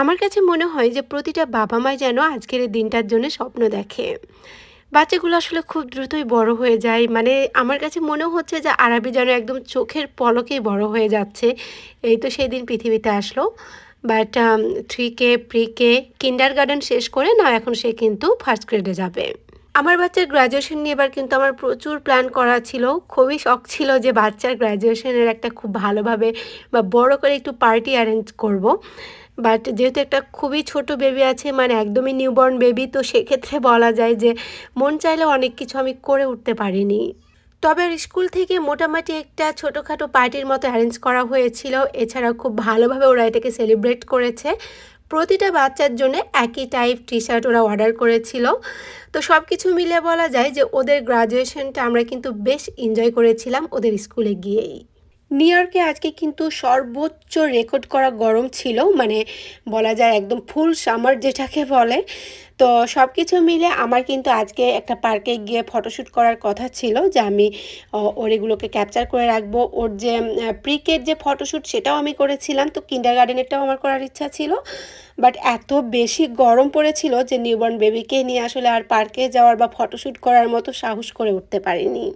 আমার কাছে মনে হয় যে প্রতিটা বাবা মাই যেন আজকের এই দিনটার জন্য স্বপ্ন দেখে। বাচ্চাগুলো আসলে খুব দ্রুতই বড় হয়ে যায়। মানে আমার কাছে মনে হচ্ছে যে আরবি যেন একদম চোখের পলকেই বড় হয়ে যাচ্ছে। এই তো সেই দিন পৃথিবীতে আসলো। But three K pre K kindergarten শেষ করে না, এখন সে কিন্তু ফার্স্ট গ্রেডে যাবে। আমার বাচ্চার গ্র্যাজুয়েশন নিয়ে এবার কিন্তু আমার প্রচুর প্ল্যান করা ছিল। খুবই শখ ছিল যে বাচ্চার গ্র্যাজুয়েশনের একটা খুব ভালোভাবে বা বড় করে একটু পার্টি অ্যারেঞ্জ করব। বাট যেহেতু একটা খুবই ছোট বেবি আছে মানে একদমই নিউবর্ন বেবি তো সেক্ষেত্রে বলা যায় যে মন চাইলে অনেক কিছু আমি করে উঠতে পারিনি। তবে স্কুল থেকে মোটামুটি একটা ছোটোখাটো পার্টির মতো অ্যারেঞ্জ করা হয়েছিল। এছাড়াও খুব ভালোভাবে ওরা এটাকে সেলিব্রেট করেছে। প্রতিটা বাচ্চার জন্য একই টাইপ টি শার্ট ওরা অর্ডার করেছিল। তো সব কিছু মিলে বলা যায় যে ওদের গ্রাজুয়েশনটা আমরা কিন্তু বেশ এনজয় করেছিলাম ওদের স্কুলে গিয়েই। নিউ ইয়র্কে আজকে কিন্তু সর্বোচ্চ রেকর্ড করা গরম ছিল মানে বলা যায় একদম ফুল সামার যেটাকে বলে। তো সব কিছু মিলে আমার কিন্তু আজকে একটা পার্কে গিয়ে ফটোশ্যুট করার কথা ছিল, যে আমি ওর এগুলোকে ক্যাপচার করে রাখব। ওর যে প্রিকের যে ফটোশ্যুট সেটাও আমি করেছিলাম, তো কিন্ডার গার্ডেনেরটাও আমার করার ইচ্ছা ছিল। বাট এত বেশি গরম পড়েছিল যে নিউবর্ন বেবিকে নিয়ে আসলে আর পার্কে যাওয়ার বা ফটোশ্যুট করার মতো সাহস করে উঠতে পারিনি।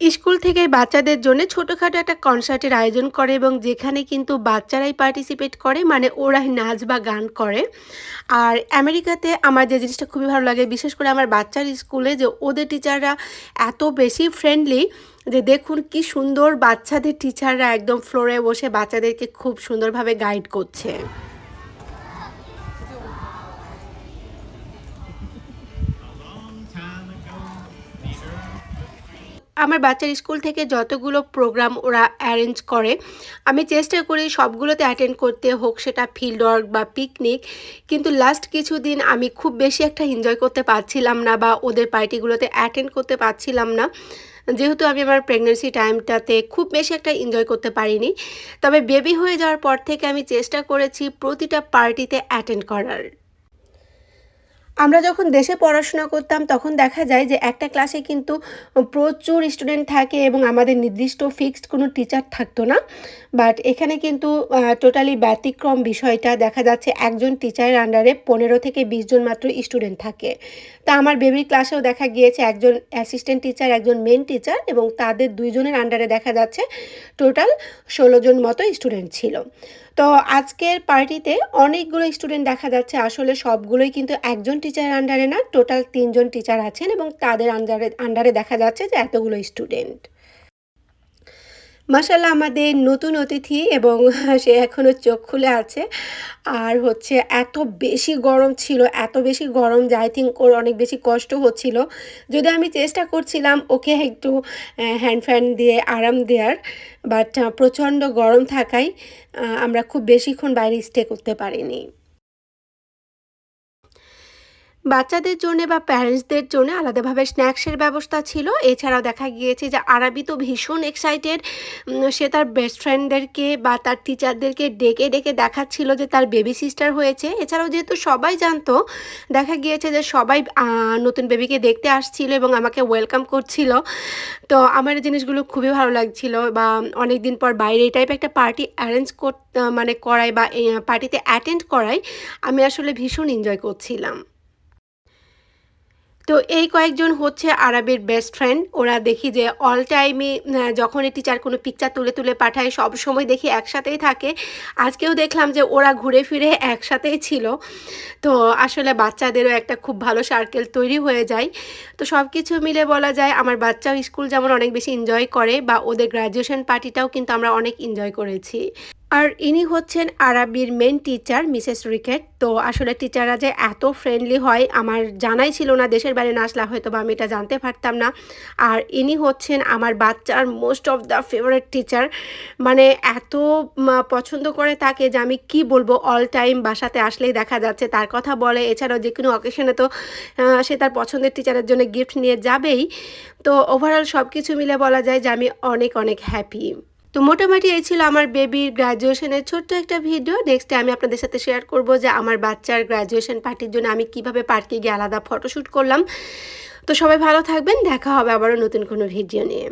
স্কুল থেকে বাচ্চাদের জন্য ছোটোখাটো একটা কনসার্টের আয়োজন করে এবং যেখানে কিন্তু বাচ্চারাই পার্টিসিপেট করে মানে ওরাই নাচ বা গান করে। আর আমেরিকাতে আমার যে জিনিসটা খুবই ভালো লাগে, বিশেষ করে আমার বাচ্চার স্কুলে যে ওদের টিচাররা এত বেশি ফ্রেন্ডলি যে দেখুন কি সুন্দর বাচ্চাদের টিচাররা একদম ফ্লোরে বসে বাচ্চাদেরকে খুব সুন্দরভাবে গাইড করছে। আমার বাচ্চার স্কুল থেকে যতগুলো প্রোগ্রাম ওরা অ্যারেঞ্জ করে, আমি চেষ্টা করি সবগুলোতে অ্যাটেন্ড করতে হোক সেটা ফিল্ড ওয়ার্ক বা পিকনিক কিন্তু লাস্ট কিছুদিন আমি খুব বেশি একটা এনজয় করতে পারছিলাম না বা ওদের পার্টিগুলোতে অ্যাটেন্ড করতে পারছিলাম না। যেহেতু আমি আমার প্রেগনেন্সি টাইমটাতে খুব বেশি একটা এনজয় করতে পারিনি, তবে বেবি হয়ে যাওয়ার পর থেকে আমি চেষ্টা করেছি প্রতিটা পার্টিতে অ্যাটেন্ড করার। আমরা যখন দেশে পড়াশোনা করতাম, তখন দেখা যায় যে একটা ক্লাসে কিন্তু প্রচুর স্টুডেন্ট থাকে এবং আমাদের নির্দিষ্ট ফিক্সড কোনো টিচার থাকতো না। বাট এখানে কিন্তু টোটালি ব্যতিক্রম বিষয়টা দেখা যাচ্ছে একজন টিচারের আন্ডারে পনেরো থেকে বিশ জন মাত্র স্টুডেন্ট থাকে। তা আমার বেবির ক্লাসেও দেখা গিয়েছে একজন অ্যাসিস্ট্যান্ট টিচার একজন মেন টিচার এবং তাদের দুইজনের আন্ডারে দেখা যাচ্ছে টোটাল ষোলো জন মতো স্টুডেন্ট ছিল। তো আজকের পার্টিতে অনেকগুলো স্টুডেন্ট দেখা যাচ্ছে। আসলে সবগুলোই কিন্তু একজন টিচার আন্ডারে না টোটাল তিনজন টিচার আছেন এবং তাদের আন্ডারে আন্ডারে দেখা যাচ্ছে যে এতগুলো স্টুডেন্ট মাসাল্লাহ আমাদের নতুন অতিথি এবং সে এখনও চোখ খুলে আছে। আর হচ্ছে এত বেশি গরম ছিল, এত বেশি গরম যে আই থিঙ্ক ওর অনেক বেশি কষ্ট হচ্ছিল। যদি আমি চেষ্টা করছিলাম ওকে একটু হ্যান্ড ফ্যান দিয়ে আরাম দেওয়ার বাট প্রচণ্ড গরম থাকায় আমরা খুব বেশিক্ষণ বাইরে স্টে করতে পারিনি। বাচ্চাদের জন্য বা প্যারেন্টসদের জন্য আলাদাভাবে স্ন্যাক্সের ব্যবস্থা ছিল। এছাড়াও দেখা গিয়েছে যে আরবি তো ভীষণ এক্সাইটেড সে তার বেস্ট ফ্রেন্ডদেরকে বা তার টিচারদেরকে ডেকে ডেকে দেখাচ্ছিল যে তার বেবি সিস্টার হয়েছে। এছাড়াও যেহেতু সবাই জানতো, দেখা গিয়েছে যে সবাই নতুন বেবিকে দেখতে আসছিল এবং আমাকে ওয়েলকাম করছিল। তো আমার এই জিনিসগুলো খুবই ভালো লাগছিল বা অনেক দিন পর বাইরে এই টাইপ একটা পার্টি অ্যারেঞ্জ কর মানে করাই বা পার্টিতে অ্যাটেন্ড করাই আমি আসলে ভীষণ এনজয় করছিলাম। তো এই কয়েকজন হচ্ছে আরবের বেস্ট ফ্রেন্ড ওরা দেখি যে অল টাইমে যখনই টিচার কোনো পিকচার তুলে তুলে পাঠায়, সব সময় দেখি একসাথেই থাকে। আজকেও দেখলাম যে ওরা ঘুরে ফিরে একসাথেই ছিল। তো আসলে বাচ্চাদেরও একটা খুব ভালো সার্কেল তৈরি হয়ে যায়। তো সব কিছু মিলে বলা যায়, আমার বাচ্চাও স্কুল যেমন অনেক বেশি এনজয় করে, বা ওদের গ্র্যাজুয়েশন পার্টিটাও কিন্তু আমরা অনেক এনজয় করেছি। আর ইনি হচ্ছেন আরবির মেন টিচার মিসেস রিকেট তো আসলে টিচাররা যে এত ফ্রেন্ডলি হয়, আমার জানাই ছিল না, দেশের বাইরে না আসলে হয়তো বা আমি এটা জানতে পারতাম না। আর ইনি হচ্ছেন আমার বাচ্চার most of the favourite teacher মানে এত পছন্দ করে তাকে যে আমি কি বলব অল টাইম বাসাতে আসলেই দেখা যাচ্ছে, তার কথা বলে। এছাড়াও যে কোনো অকেশনে তো সে তার পছন্দের টিচারের জন্য গিফট নিয়ে যাবেই। তো ওভারঅল সব কিছু মিলে বলা যায় যে আমি অনেক অনেক হ্যাপি তো মোটামুটি এই ছিল আমার বেবির গ্র্যাজুয়েশনের ছোট্ট একটা ভিডিও নেক্সটে আমি আপনাদের সাথে শেয়ার করব যে আমার বাচ্চার গ্র্যাজুয়েশন পার্টির জন্য আমি কীভাবে পার্কে গিয়ে আলাদা ফটোশ্যুট করলাম। তো সবাই ভালো থাকবেন, দেখা হবে আবারও নতুন কোনো ভিডিও নিয়ে।